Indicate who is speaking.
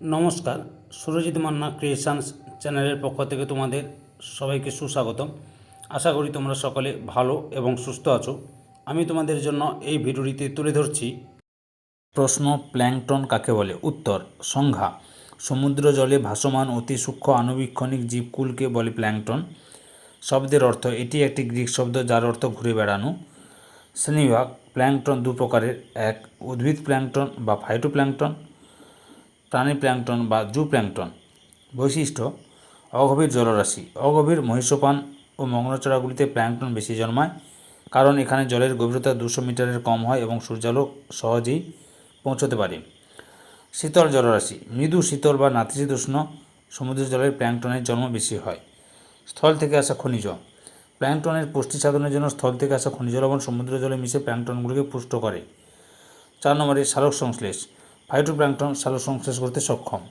Speaker 1: নমস্কার, সুরজিৎ মান্না ক্রিয়েশনস চ্যানেলের পক্ষ থেকে তোমাদের সবাইকে সুস্বাগতম। আশা করি তোমরা সকলে ভালো এবং সুস্থ আছো। আমি তোমাদের জন্য এই ভিডিওটিতে তুলে ধরছি প্রশ্ন প্ল্যাংটন কাকে বলে? উত্তর, সংজ্ঞা সমুদ্র জলে ভাসমান অতি সূক্ষ্ম আণুবীক্ষণিক জীবকুলকে বলে প্ল্যাংটন। শব্দের অর্থ, এটি একটি গ্রিক শব্দ যার অর্থ ঘুরে বেড়ানো। শ্রেণীবিভাগ, প্ল্যাংটন দু প্রকারের এক, উদ্ভিদ প্ল্যাংটন বা ফাইটোপ্ল্যাংটন। প্রাণী প্ল্যাংটন বা জু প্ল্যাংটন বৈশিষ্ট্য, অগভীর জলরাশি। অগভীর মহিষপান ও মগ্নচড়াগুলিতে প্ল্যাংটন বেশি জন্মায় কারণ এখানে জলের গভীরতা দুশো মিটারের কম হয় এবং সূর্যালোক সহজেই পৌঁছতে পারে। শীতল জলরাশি। মৃদু শীতল বা নাতিশীতোষ্ণ সমুদ্র জলের প্ল্যাংটনের জন্ম বেশি হয়। স্থল থেকে আসা খনিজ। প্ল্যাংটনের পুষ্টি সাধনের জন্য স্থল থেকে আসা খনিজ লবণ সমুদ্র জলে মিশে প্ল্যাংটনগুলিকে পুষ্ট করে। চার নম্বরে সালোক সংশ্লেষ ফাইটোপ্ল্যাংটন সালোকসংশ্লেষ করতে সক্ষম।